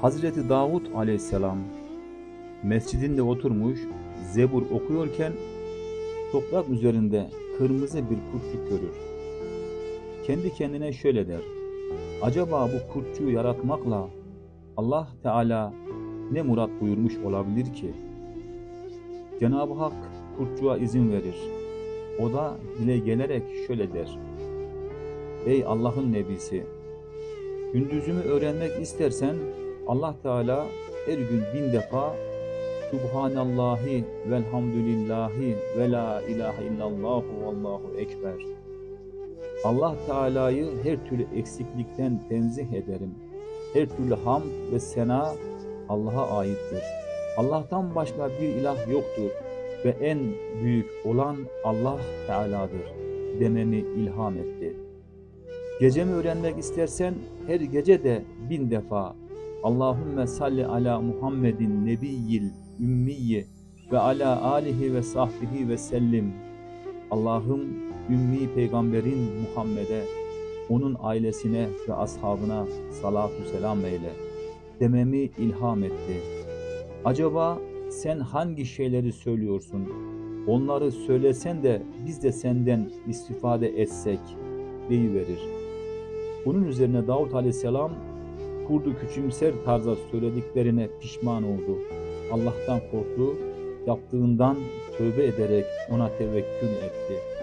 Hazreti Davud aleyhisselam mescidinde oturmuş zebur okuyorken toprak üzerinde kırmızı bir kurtçuk görür. Kendi kendine şöyle der. Acaba bu kurtçuğu yaratmakla Allah Teala ne murat buyurmuş olabilir ki? Cenab-ı Hak kurtçuğa izin verir. O da dile gelerek şöyle der. Ey Allah'ın nebisi! Gündüzümü öğrenmek istersen Allah Teala her gün bin defa Subhanallahi velhamdülillahi ve la ilahe illallahu vallahu ekber. Allah Teala'yı her türlü eksiklikten tenzih ederim. Her türlü hamd ve sena Allah'a aittir. Allah'tan başka bir ilah yoktur ve en büyük olan Allah Teala'dır dememi ilham etti. Gecemi öğrenmek istersen her gece de bin defa Allahümme salli ala Muhammedin nebiyyil ümmiyyi ve ala alihi ve sahbihi ve sellim. Allah'ım ümmi peygamberin Muhammed'e, onun ailesine ve ashabına salatu selam eyle dememi ilham etti. Acaba sen hangi şeyleri söylüyorsun? Onları söylesen de biz de senden istifade etsek deyiverir. Bunun üzerine Davut Aleyhisselam kurdu küçümser tarzda söylediklerine pişman oldu. Allah'tan korktu, yaptığından tövbe ederek ona tevekkül etti.